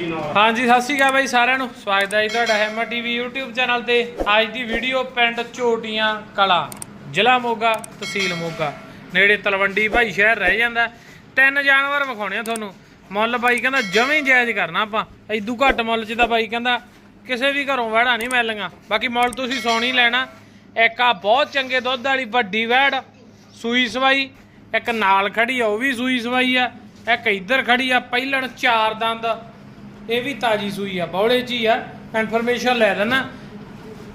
ਹਾਂਜੀ, ਸਤਿ ਸ਼੍ਰੀ ਅਕਾਲ ਬਾਈ ਸਾਰਿਆਂ ਨੂੰ। ਸਵਾਗਤ ਹੈ ਜੀ ਤੁਹਾਡਾ ਹੈਮਾ ਟੀਵੀ YouTube ਚੈਨਲ ਤੇ। ਅੱਜ ਦੀ ਵੀਡੀਓ ਪਿੰਡ ਝੋਟੀਆਂ ਕਲਾ, ਜ਼ਿਲ੍ਹਾ ਮੋਗਾ, ਤਹਿਸੀਲ ਮੋਗਾ। ਨੇੜੇ ਤਲਵੰਡੀ ਭਾਈ ਸ਼ਹਿਰ ਰਹਿ ਜਾਂਦਾ ਤਿੰਨ ਜਾਨਵਰ ਵਿਖਾਉਣੇ ਆ ਤੁਹਾਨੂੰ। ਮੁੱਲ ਬਾਈ ਕਹਿੰਦਾ ਜਵੇਂ ਜਾਇਜ਼ ਕਰਨਾ ਆਪਾਂ। ਐਦੂ ਘੱਟ ਮੁੱਲ 'ਚ ਤਾਂ ਬਾਈ ਕਹਿੰਦਾ ਕਿਸੇ ਵੀ ਘਰੋਂ ਵੜਾ ਨਹੀਂ ਮਿਲਣਗਾ ਬਾਕੀ ਮੁੱਲ ਤੁਸੀਂ ਸੋਣੀ ਲੈਣਾ। ਇੱਕ ਆ ਬਹੁਤ ਚੰਗੇ ਦੁੱਧ ਵਾਲੀ ਵੱਡੀ ਵੈੜ ਸੂਈ ਸਵਾਈ। ਇੱਕ ਨਾਲ ਖੜੀ ਆ, ਉਹ ਵੀ ਸੂਈ ਸਵਾਈ ਆ। ਇੱਕ ਇੱਧਰ ਖੜੀ ਆ, ਪਹਿਲਣ ਚਾਰ ਦੰਦ। ਇਹ ਵੀ ਤਾਜੀ ਸੂਈ ਆ ਬੌਲੇ ਹੀ ਆ ਇਨਫੋਰਮੇਸ਼ਨ ਲੈ ਲੈਣਾ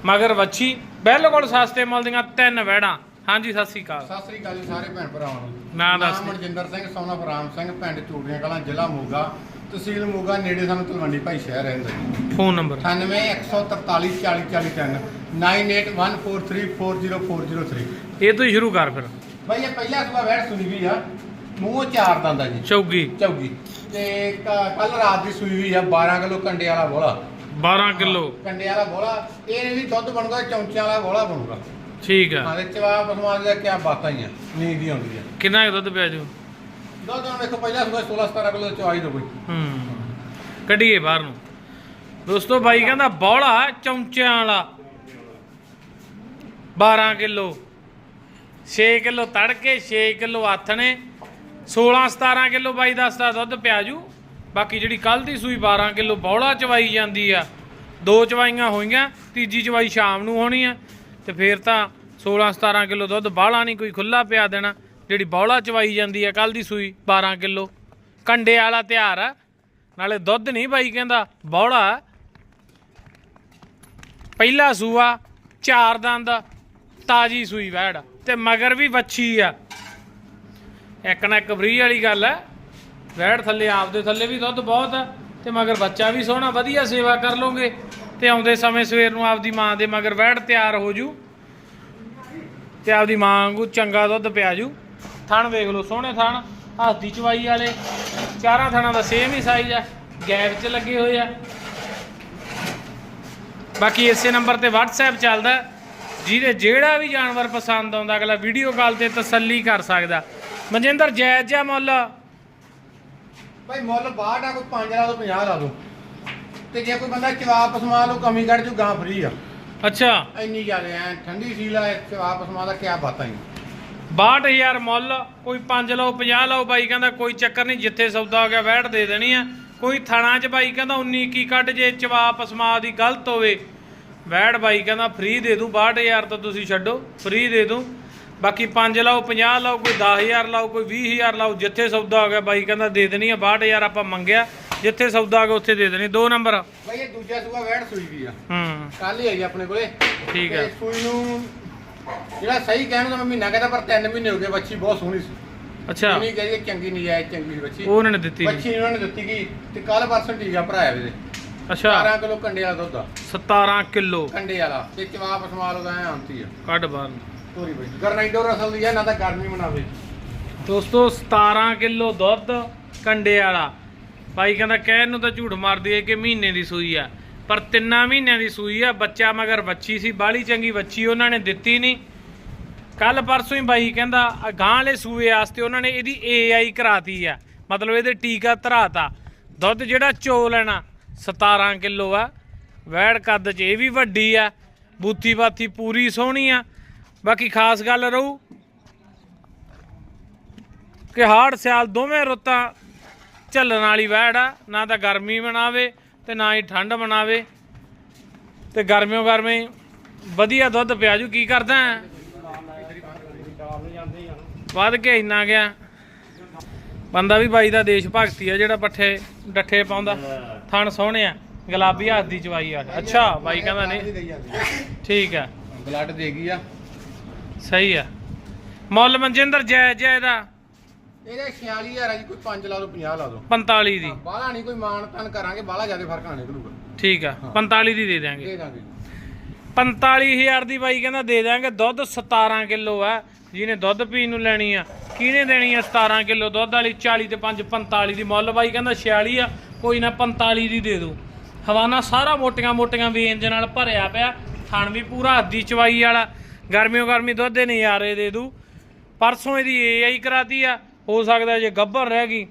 ਮਗਰ ਵੱਛੀ ਬਿਲਕੁਲ ਸਸਤੇ ਮੁੱਲ ਦੀਆਂ ਤਿੰਨ ਵੈੜਾਂ ਹਾਂਜੀ ਸਤਿ ਸ੍ਰੀ ਅਕਾਲ ਸਤਿ ਸ੍ਰੀ ਅਕਾਲ ਜੀ ਸਾਰੇ ਭੈਣ ਭਰਾਵਾਂ ਨੂੰ ਨਾਂ ਦੱਸ ਨਾਮ ਮਨਜਿੰਦਰ ਸਿੰਘ ਸੋਨਾ ਫਰਾਮ ਸਿੰਘ ਪਿੰਡ ਚੂੜੀਆਂ ਕਲਾਂ ਜ਼ਿਲ੍ਹਾ ਮੋਗਾ ਤਹਿਸੀਲ ਮੋਗਾ ਨੇੜੇ ਸਾਨੂੰ ਤਲਵੰਡੀ ਭਾਈ ਸ਼ਹਿਰ ਰਹਿੰਦਾ ਜੀ ਫੋਨ ਨੰਬਰ 9143 4043 9814340403 ਇਹ ਤੋਂ ਹੀ ਸ਼ੁਰੂ ਕਰ ਫਿਰ ਭਾਈ ਇਹ ਪਹਿਲਾ ਸੁਬਾ ਵੈੜ ਸੁਣੀ ਵੀ ਆ ਮੂੰਹੋਂ ਚਾਰ ਦੰਦਾ ਜੀ। ਚੌਗੀ। ਚੌਗੀ। ਤੇ ਕੱਲ ਰਾਤ ਦੀ ਸੂਈ ਵੀ ਆ 12 ਕਿਲੋ ਕੰਡੇ ਵਾਲਾ ਬੋਲਾ 12 ਕਿਲੋ। ਕੰਡੇ ਵਾਲਾ ਬੋਲਾ ਇਹ ਵੀ ਦੁੱਧ ਬਣੂਗਾ ਚੌਂਚਿਆਂ ਵਾਲਾ ਬੋਲਾ ਬਣੂਗਾ। ਠੀਕ ਆ। ਹਾਂ ਤੇ ਪਸਮਾ ਦੇ ਕਿਆ ਬਾਤਾਂ ਹੀ ਆ ਨੀਂਦ ਹੀ ਆਉਂਦੀ ਆ। ਕਿੰਨਾ ਕੁ ਦੁੱਧ ਪਿਆ ਜੂ? ਦੁੱਧ ਹੁਣ ਵੇਖੋ ਪਹਿਲਾ ਸੁਬਾ 16 17 ਕਿਲੋ ਚਵਾਈ ਦੋ ਕੋਈ। ਹੂੰ ਕੱਢੀਏ ਬਾਹਰ ਨੂੰ। ਦੋਸਤੋ ਬਾਈ ਕਹਿੰਦਾ ਬੌਲਾ ਚੌਂਚਿਆਂ ਵਾਲਾ। 12 ਕਿਲੋ। 6 ਕਿਲੋ ਤੜਕੇ 6 ਕਿਲੋ ਨੇ 16 17 ਕਿਲੋ ਬਾਈ ਦੱਸਦਾ ਦੁੱਧ ਪਿਆਜੂ ਬਾਕੀ ਜਿਹੜੀ ਕੱਲ ਦੀ ਸੂਈ 12 ਕਿਲੋ ਬੌਲਾ ਚਵਾਈ ਜਾਂਦੀ ਆ, ਦੋ ਚਵਾਈਆਂ ਹੋਈਆਂ, ਤੀਜੀ ਚਵਾਈ ਸ਼ਾਮ ਨੂੰ ਹੋਣੀ ਆ, ਤੇ ਫੇਰ ਤਾਂ 16 17 ਕਿਲੋ ਦੁੱਧ ਬਾਹਲਾ ਨਹੀਂ ਕੋਈ ਖੁੱਲਾ ਪਿਆ ਦੇਣਾ। ਜਿਹੜੀ ਬੌਲਾ ਚਵਾਈ ਜਾਂਦੀ ਆ ਕੱਲ ਦੀ ਸੂਈ 12 ਕਿਲੋ। ਕੰਡੇ ਵਾਲਾ ਤਿਆਰ ਆ, ਨਾਲੇ ਦੁੱਧ ਨਹੀਂ ਬਾਈ ਕਹਿੰਦਾ ਬੌੜਾ ਪਹਿਲਾ ਸੂਆ ਚਾਰ ਦੰਦ, ਤਾਜੀ ਸੂਈ ਵੈੜ, ਤੇ ਮਗਰ ਵੀ ਵੱਛੀ ਆ। ਇੱਕ ਨਾ ਇੱਕ ਬਰੀ ਵਾਲੀ ਗੱਲ ਹੈ। ਵੈੜ ਥੱਲੇ, ਆਪਦੇ ਥੱਲੇ ਵੀ ਦੁੱਧ ਬਹੁਤ ਹੈ ਤੇ ਮਗਰ ਬੱਚਾ ਵੀ ਸੋਹਣਾ, ਵਧੀਆ ਸੇਵਾ ਕਰ ਲੋਗੇ ਤੇ ਆਉਂਦੇ ਸਮੇਂ ਸਵੇਰ ਨੂੰ ਆਪਦੀ ਮਾਂ ਦੇ ਮਗਰ ਵੈੜ ਤਿਆਰ ਹੋ ਜੂ ਤੇ ਆਪਦੀ ਮਾਂ ਵਾਂਗੂ ਚੰਗਾ ਦੁੱਧ ਪਿਆ ਜੂ। ਥਣ ਵੇਖ ਲਓ, ਸੋਹਣੇ ਥਣ ਹੱਥ ਦੀ ਚਵਾਈ ਵਾਲੇ, ਚਾਰਾਂ ਥਣਾਂ ਦਾ ਸੇਮ ਹੀ ਸਾਈਜ਼ ਹੈ, ਗੈਪ 'ਚ ਲੱਗੇ ਹੋਏ ਆ। ਬਾਕੀ ਇਸੇ ਨੰਬਰ ਤੇ WhatsApp ਚੱਲਦਾ, ਜਿਹਦੇ ਜਿਹੜਾ ਵੀ ਜਾਨਵਰ ਪਸੰਦ ਆਉਂਦਾ, ਅਗਲਾ ਵੀਡੀਓ ਕਾਲ ਤੇ ਤਸੱਲੀ ਕਰ ਸਕਦਾ। ਮਨਜਿੰਦਰ ਜਾਇਜ਼ ਜਿਹਾ ਮੁੱਲ। ਭਾਈ ਮੁੱਲ 62 ਆ ਕੋਈ 5 ਲਾ ਦੋ 50 ਲਾ ਦੋ। ਤੇ ਜੇ ਕੋਈ ਬੰਦਾ ਚਵਾ ਪਸਮਾ ਲਓ ਕਮੀ ਕੱਢ ਜੂ ਗਾਂ ਫਰੀ ਆ। ਅੱਛਾ। ਇੰਨੀ ਜ਼ਿਆਦਾ ਐ ਠੰਡੀ ਸੀਲ ਆ ਚਵਾ ਪਸਮਾ ਦਾ ਕਿਆ ਬਾਤਾਂ ਹੀ 62000 ਮੁੱਲ ਕੋਈ 5 ਲਓ 50 ਲਓ ਬਾਈ ਕਹਿੰਦਾ ਕੋਈ ਚੱਕਰ ਨਹੀਂ ਜਿੱਥੇ ਸੌਦਾ ਹੋ ਗਿਆ ਵੈਟ ਦੇ ਦੇਣੀ ਆ। ਕੋਈ ਥਣਾ 'ਚ ਬਾਈ ਕਹਿੰਦਾ 19 ਕੀ ਕੱਢ ਜੇ ਚਵਾ ਪਸਮਾ ਦੀ ਗਲਤ ਹੋਵੇ। ਵੈਟ ਬਾਈ ਕਹਿੰਦਾ ਫ੍ਰੀ ਦੇ ਦੂੰ 62000 ਤਾਂ ਤੁਸੀਂ ਛੱਡੋ ਫ੍ਰੀ ਦੇ ਦੂੰ। ਬਾਕੀ 5 ਲਾਓ 50 ਲਾਓ ਕੋਈ 10000 ਲਾਓ ਕੋਈ 20000 ਲਾਓ ਜਿੱਥੇ ਸੌਦਾ ਹੋ ਗਿਆ ਬਾਈ ਕਹਿੰਦਾ ਦੇ ਦੇਣੀ ਆ 62000 ਆਪਾਂ ਮੰਗਿਆ ਜਿੱਥੇ ਸੌਦਾ ਆ ਗਿਆ ਉੱਥੇ ਦੇ ਦੇਣੀ ਦੋ ਨੰਬਰ ਭਾਈ ਇਹ ਦੂਜਾ ਸੂਆ ਵੈੜ ਸੂਈ ਵੀ ਆ। ਹੂੰ। ਕੱਲ ਹੀ ਆਈ ਆਪਣੇ ਕੋਲੇ। ਠੀਕ ਹੈ ਸੂਈ ਨੂੰ ਜਿਹੜਾ ਸਹੀ ਕਹਿਣ ਦਾ ਮਹੀਨਾ ਕਹਿੰਦਾ ਪਰ 3 ਮਹੀਨੇ ਹੋ ਗਏ ਬੱਚੀ ਬਹੁਤ ਸੋਹਣੀ ਸੀ। ਅੱਛਾ। ਨਹੀਂ ਕਹੀ ਚੰਗੀ ਨਹੀਂ ਆਈ ਚੰਗੀ ਬੱਚੀ ਉਹ ਉਹਨਾਂ ਨੇ ਦਿੱਤੀ। ਬੱਚੀ ਇਹਨਾਂ ਨੇ ਦਿੱਤੀ ਗਈ ਤੇ ਕੱਲ ਪਰਸੋਂ ਟੀਕਾ ਭਰਾਇਆ ਵੀਰੇ। ਅੱਛਾ। 12 ਕਿਲੋ ਕੰਡੇ ਵਾਲਾ ਦੁੱਧ ਆ। 17 ਕਿਲੋ। ਕੰਡੇ ਵਾਲਾ ਤੇ ਚਵਾ ਪਸਮਾ ਲਓ ਤਾਂ ਐ ਆਂਤੀ ਆ। ਕੱਢ ਬਾਹਰ। ਤੋਰੀ ਬਈ ਗਰਨਾਈਡੋ ਰਸਲ ਦੀ ਆ, ਨਾ ਤਾਂ ਗਰਮੀ ਮਨਾਵੇ। ਦੋਸਤੋ 17 ਕਿਲੋ ਦੁੱਧ ਕੰਡੇ ਵਾਲਾ। ਭਾਈ ਕਹਿੰਦਾ, ਕਹਿਣ ਨੂੰ ਤਾਂ ਝੂਠ ਮਾਰਦੀ ਹੈ ਕਿ ਮਹੀਨੇ ਦੀ ਸੂਈ ਆ। ਪਰ ਤਿੰਨਾਂ ਮਹੀਨਿਆਂ ਦੀ ਸੂਈ ਆ, ਬੱਚਾ ਮਗਰ ਬੱਚੀ ਸੀ ਬਾਲੀ ਚੰਗੀ ਬੱਚੀ ਉਹਨਾਂ ਨੇ ਦਿੱਤੀ ਨਹੀਂ। ਕੱਲ ਪਰਸੋਂ ਹੀ ਬਾਈ ਕਹਿੰਦਾ, ਆਹ ਗਾਂ ਵਾਲੇ ਸੂਏ ਵਾਸਤੇ ਉਹਨਾਂ ਨੇ ਇਹਦੀ ਏਆਈ ਕਰਾਤੀ ਆ। ਮਤਲਬ ਇਹਦੇ ਟੀਕਾ ਧਰਾਤਾ। ਦੁੱਧ ਜਿਹੜਾ ਚੋ ਲੈਣਾ 17 ਕਿਲੋ ਆ। ਵੈੜ ਕੱਦ 'ਚ ਇਹ ਵੀ ਵੱਡੀ ਆ। ਬੂਥੀ ਬਾਥੀ ਪੂਰੀ ਸੋਹਣੀ ਆ। ਬਾਕੀ ਖਾਸ ਗੱਲ ਰਹੂ ਕਿ ਹਾੜ ਸਿਆਲ ਦੋਵੇਂ ਰੁੱਤਾਂ ਝੱਲਣ ਵਾਲੀ ਵੈੜ ਆ, ਨਾ ਤਾਂ ਗਰਮੀ ਬਣਾਵੇ ਤੇ ਨਾ ਹੀ ਠੰਡ ਬਣਾਵੇ ਤੇ ਗਰਮਿਓ ਗਰਮੀ ਵਧੀਆ ਦੁੱਧ ਪਿਆ ਕੀ ਕਰਦਾ ਵੱਧ ਕੇ ਇੰਨਾ ਗਿਆ। ਬੰਦਾ ਵੀ ਬਾਈ ਦਾ ਦੇਸ਼ ਭਗਤੀ ਆ, ਜਿਹੜਾ ਪੱਠੇ ਡੱਠੇ ਪਾਉਂਦਾ। ਥਣ ਸੋਹਣੇ ਆ, ਗੁਲਾਬੀ ਹੱਥ ਦੀ ਚਵਾਈ ਆ। ਅੱਛਾ, ਬਾਈ ਕਹਿੰਦਾ ਨਹੀਂ। ਠੀਕ ਆ। ਬਲੱਡ ਦੇ ਆ। ਸਹੀ ਆ। ਮੁੱਲ ਮਨਜਿੰਦਰ ਜੈ ਜੈ ਦਾ। ਇਹਦੇ 46000 ਆ ਜੀ ਕੋਈ 5 ਲਾ ਦੋ 50 ਲਾ ਦੋ। 45 ਦੀ। ਬਾਹਲਾ ਨਹੀਂ ਕੋਈ ਮਾਨ ਤਨ ਕਰਾਂਗੇ ਬਾਹਲਾ ਜ਼ਿਆਦਾ ਫ਼ਰਕ ਨਾ ਨਿਕਲੂਗਾ। ਠੀਕ ਆ 45 ਦੀ ਦੇ ਦਿਆਂਗੇ। ਦੇ ਦਾਂਗੇ 45000 ਦੀ ਬਾਈ ਕਹਿੰਦਾ ਦੇ ਦਾਂਗੇ ਦੁੱਧ 17 ਕਿਲੋ ਆ ਜਿਹਨੇ ਦੁੱਧ ਪੀਣ ਨੂੰ ਲੈਣੀ ਆ ਕਿਹਨੇ ਦੇਣੀ ਆ 17 ਕਿਲੋ ਦੁੱਧ ਵਾਲੀ 40 ਤੇ 5 45 ਦੀ ਮੁੱਲ ਬਾਈ ਕਹਿੰਦਾ 46 ਆ ਕੋਈ ਨਾ 45 ਦੀ ਦੇ ਦੋ। ਹਵਾਨਾ ਸਾਰਾ ਮੋਟੀਆਂ ਮੋਟੀਆਂ ਵੇਨ ਦੇ ਨਾਲ ਭਰਿਆ ਪਿਆ ਥਣ ਵੀ ਪੂਰਾ ਹੱਦੀ ਚਵਾਈ ਵਾਲਾ ਗਰਮੀਓ ਗਰਮੀ ਦੁੱਧ ਦੇ ਨਜ਼ਾਰੇ ਦੇ ਦੂ। ਪਰਸੋਂ ਇਹਦੀ ਏਆਈ ਕਰਾਤੀ ਆ ਹੋ ਸਕਦਾ ਜੇ ਗੱਭਰ ਰਹਿ ਗਈ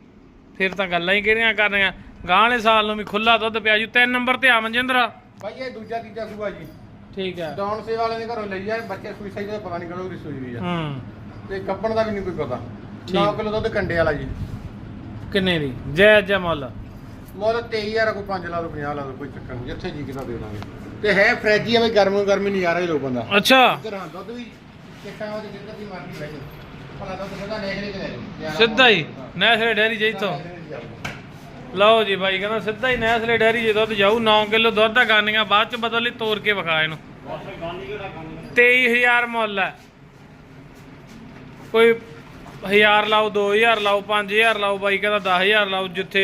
ਫਿਰ ਤਾਂ ਗੱਲਾਂ ਹੀ ਕਿਹੜੀਆਂ ਕਰਨੀਆਂ। ਗਾਂ ਵਾਲੇ ਸਾਲ ਨੂੰ ਵੀ ਖੁੱਲਾ ਦੁੱਧ ਪਿਆ ਜੂ। ਤਿੰਨ ਨੰਬਰ ਤੇ ਆ ਮਨਜਿੰਦਰ। ਭਾਈ ਇਹ ਦੂਜਾ ਤੀਜਾ ਸੂਆ ਜੀ। ਠੀਕ ਹੈ ਡਾਊਨ ਸੇ ਵਾਲੇ ਦੇ ਘਰੋਂ ਲਈ ਆ ਬੱਚੇ ਸੂਈ ਸਹੀ ਦਾ ਪਤਾ ਨਹੀਂ ਕਦੋਂ ਦੀ ਸੂਈ ਹੋਈ ਆ। ਹੂੰ। ਤੇ ਕੱਪਣ ਦਾ ਵੀ ਨਹੀਂ ਕੋਈ ਪਤਾ। ਠੀਕ। 9 ਕਿਲੋ ਦੁੱਧ ਕੰਡੇ ਵਾਲਾ ਜੀ। ਕਿੰਨੇ ਦੀ? ਜੈ ਜੈ ਮੁੱਲ। ਮੁੱਲ 23000 ਕੋਈ 5 ਲਾ ਦੋ 50 ਲਾ ਦੋ ਕੋਈ ਚੱਕਰ ਨਹੀਂ। ਜਿੱਥੇ ਜੀ ਕਿਦਾ ਦੇ ਦਾਂਗੇ। ਤੇ ਹੈ ਫ੍ਰਿਜ ਹੀ ਆ ਵੀ ਗਰਮ ਗਰਮੀ ਨਜ਼ਾਰਾ ਹੀ ਲੋ ਬੰਦਾ ਅੱਛਾ। ਇੱਧਰ ਹਾਂ ਦੁੱਧ ਵੀ ਕਿੱਟਾਂ ਉਹਦੇ ਜਿੱਧਰ ਦੀ ਮਰਜ਼ੀ ਬਹਿ ਜਾਓ। ਭਲਾ ਦੁੱਧ ਸਿੱਧਾ ਨੇਹਰੇ ਚ ਲੈ ਜਾਓ। ਸਿੱਧਾ ਹੀ ਨੈਸਲੇ ਡੈਰੀ ਜੇ ਤੋਂ ਲਓ ਜੀ ਬਾਈ ਕਹਿੰਦਾ ਸਿੱਧਾ ਹੀ ਨੈਸਲੇ ਡੈਰੀ ਜੇ ਦੁੱਧ ਜਾਊ 9 ਕਿਲੋ ਦੁੱਧ ਦਾ ਗਾਨੀਆਂ ਬਾਅਦ ਚ ਬਦਲ ਲਈ ਤੋੜ ਕੇ ਵਿਖਾ ਇਹਨੂੰ। 23000 ਮੁੱਲ ਹੈ। ਕੋਈ 1000 ਲਾਓ 2000 ਲਾਓ 5000 ਲਾਓ ਬਾਈ ਕਹਿੰਦਾ 10000 ਲਾਓ ਜਿੱਥੇ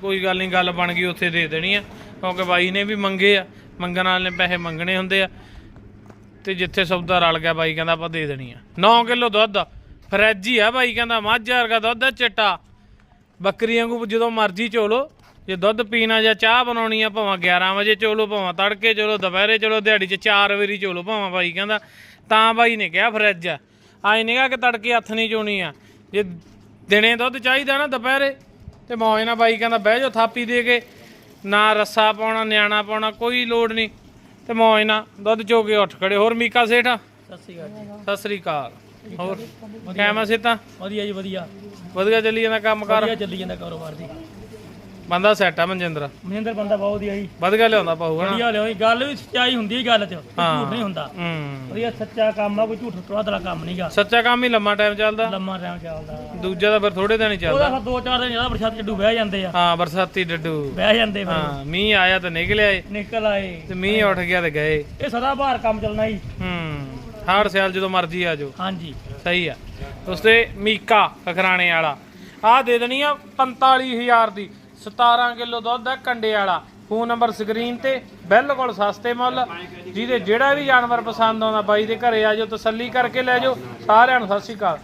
ਕੋਈ ਗੱਲ ਨਹੀਂ ਗੱਲ ਬਣ ਗਈ ਉੱਥੇ ਦੇ ਦੇਣੀ ਆ। ਕਿਉਂਕਿ ਬਾਈ ਨੇ ਵੀ ਮੰਗੇ ਆ। ਮੰਗਣ ਵਾਲੇ ਨੇ ਪੈਸੇ ਮੰਗਣੇ ਹੁੰਦੇ ਆ। ਤੇ ਜਿੱਥੇ ਸੌਦਾ ਰਲ ਗਿਆ, ਬਾਈ ਕਹਿੰਦਾ ਆਪਾਂ ਦੇ ਦੇਣੀ ਆ। 9 ਕਿਲੋ ਦੁੱਧ, ਫਰੈਜ ਹੀ ਆ ਬਾਈ ਕਹਿੰਦਾ, ਮੱਝ ਵਰਗਾ ਦੁੱਧ ਆ ਚਿੱਟਾ। ਬੱਕਰੀਆਂ ਵਾਂਗੂ ਜਦੋਂ ਮਰਜ਼ੀ ਚੋਲੋ, ਜੇ ਦੁੱਧ ਪੀਣਾ ਜਾਂ ਚਾਹ ਬਣਾਉਣੀ ਆ, ਭਾਵੇਂ 11 ਵਜੇ ਚੋਲੋ, ਭਾਵੇਂ ਤੜਕੇ ਚੋਲੋ, ਦੁਪਹਿਰੇ ਚੋਲੋ, ਦਿਹਾੜੀ 'ਚ ਚਾਰ ਵਾਰੀ ਚੋਲੋ, ਭਾਵੇਂ ਬਾਈ ਕਹਿੰਦਾ। ਤਾਂ ਬਾਈ ਨੇ ਕਿਹਾ ਫਰਿੱਜ ਆ। ਆਈ ਨਿਗਾ ਕਿ ਤੜਕੇ ਹੱਥ ਨਹੀਂ ਚੋਣੀ ਆ। ਜੇ ਦਿਨੇ ਦੁੱਧ ਚਾਹੀਦਾ ਨਾ ਦੁਪਹਿਰੇ, ਤੇ ਮੌਜ ਨਾਲ ਬਾਈ ਕਹਿੰਦਾ, ਬਹਿ ਜਾ ਥਾਪੀ ਦੇ ਕੇ। ਨਾ ਰੱਸਾ ਪਾਉਣਾ ਨਿਆਣਾ ਪਾਉਣਾ ਕੋਈ ਲੋੜ ਨਹੀਂ। ਤੇ ਮੌਜ ਨਾਲ ਦੁੱਧ ਚੋ ਕੇ ਉੱਠ ਖੜੇ। ਹੋਰ ਮੀਕਾ ਸੇਠਾ? ਸਤਿ ਸ਼੍ਰੀ ਅਕਾਲ ਜੀ। ਸਤਿ ਸ੍ਰੀ ਅਕਾਲ। ਹੋਰ ਕਿਵੇਂ ਸੇਤਾ ਵਧੀਆ ਜੀ ਵਧੀਆ। ਵਧੀਆ ਚੱਲੀ ਜਾਂਦਾ ਕੰਮ ਕਰ? ਵਧੀਆ ਚੱਲੀ ਜਾਂਦਾ ਕਾਰੋਬਾਰ ਜੀ। ਬੰਦਾ ਸੈਟ ਆ ਮਨਜਿੰਦਰ। ਮਹਿੰਦਰ ਬੰਦਾ ਬਹੁਤ ਵਧੀਆ ਜੀ। ਵਧੀਆ ਲਿਆਉਂਦਾ ਪਾਊਗਾ ਨਾ ਵਧੀਆ ਲਿਓ ਜੀ। ਗੱਲ ਵੀ ਸੱਚਾਈ ਹੁੰਦੀ ਹੈ ਗੱਲ 'ਚ। ਕੋਈ। ਝੂਠ ਨਹੀਂ ਹੁੰਦਾ। ਹੂੰ। ਵਧੀਆ ਸੱਚਾ ਕੰਮ ਆ ਕੋਈ ਝੂਠ ਤਵਾਦਲਾ ਕੰਮ ਨਹੀਂਗਾ ਸੱਚਾ ਕੰਮ ਹੀ ਲੰਮਾ ਟਾਈਮ ਚੱਲਦਾ। ਲੰਮਾ ਟਾਈਮ ਚੱਲਦਾ। ਦੂਜਾ ਤਾਂ ਫਿਰ ਥੋੜੇ ਦਿਨ ਹੀ ਉਹਦਾ ਚੱਲਦਾ ਫਿਰ ਦੋ ਚਾਰ ਦਿਨ ਜ਼ਿਆਦਾ ਬਰਸਾਤ ਚੱਡੂ ਬਹਿ ਜਾਂਦੇ ਆ। ਹਾਂ ਬਰਸਾਤੀ ਡੱਡੂ। ਬਹਿ ਜਾਂਦੇ ਫਿਰ। ਹਾਂ ਮੀਂਹ ਆਇਆ ਤਾਂ ਨਿਕਲ ਆਏ ਨਿਕਲ ਆਏ। ਤੇ ਮੀਂਹ ਉੱਠ ਗਿਆ ਤੇ ਗਏ। ਇਹ ਸਦਾ ਬਾਹਰ ਕੰਮ ਚੱਲਣਾ ਜੀ। ਹੂੰ ਹਾੜ ਸਿਆਲ ਜਦੋਂ ਮਰਜ਼ੀ ਆ ਜਾਓ। ਹਾਂਜੀ। ਸਹੀ ਆ। ਉਸਤੇ ਮੀਕਾ ਖਖਰਾਣੇ ਵਾਲਾ। ਆਹ ਦੇ ਦੇਣੀ ਆ 45000 ਦੀ। 17 ਕਿਲੋ ਦੁੱਧ ਹੈ ਕੰਡੇ ਵਾਲਾ। ਫੋਨ ਨੰਬਰ ਸਕਰੀਨ ਤੇ, ਬਿਲਕੁਲ ਸਸਤੇ ਮੁੱਲ। ਜਿਹਦੇ ਜਿਹੜਾ ਵੀ ਜਾਨਵਰ ਪਸੰਦ ਆਉਂਦਾ ਬਾਈ ਦੇ ਘਰੇ ਆ ਜਾਓ, ਤਸੱਲੀ ਕਰਕੇ ਲੈ ਜਾਓ। ਸਾਰਿਆਂ ਨੂੰ ਸਤਿ ਸ਼੍ਰੀ ਅਕਾਲ।